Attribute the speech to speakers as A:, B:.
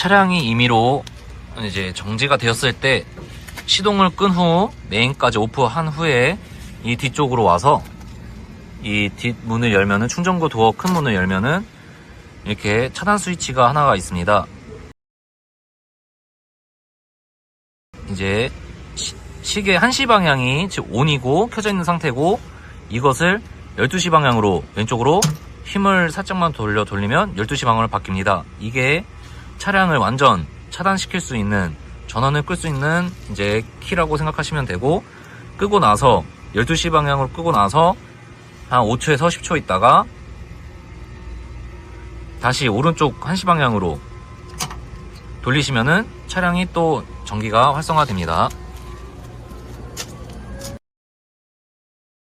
A: 차량이 임의로 이제 정지가 되었을 때 시동을 끈 후 메인까지 오프한 후에 이 뒤쪽으로 와서 이 뒷문을 열면은 충전구 도어 큰 문을 열면은 이렇게 차단 스위치가 하나가 있습니다. 이제 시- 시계 1시 방향이 지금 ON이고 켜져 있는 상태고 이것을 12시 방향으로 왼쪽으로 힘을 살짝만 돌려 돌리면 12시 방향으로 바뀝니다. 이게 차량을 완전 차단시킬 수 있는 전원을 끌 수 있는 이제 키라고 생각하시면 되고 끄고 나서 12시 방향으로 끄고 나서 한 5초에서 10초 있다가 다시 오른쪽 1시 방향으로 돌리시면은 차량이 또 전기가 활성화됩니다.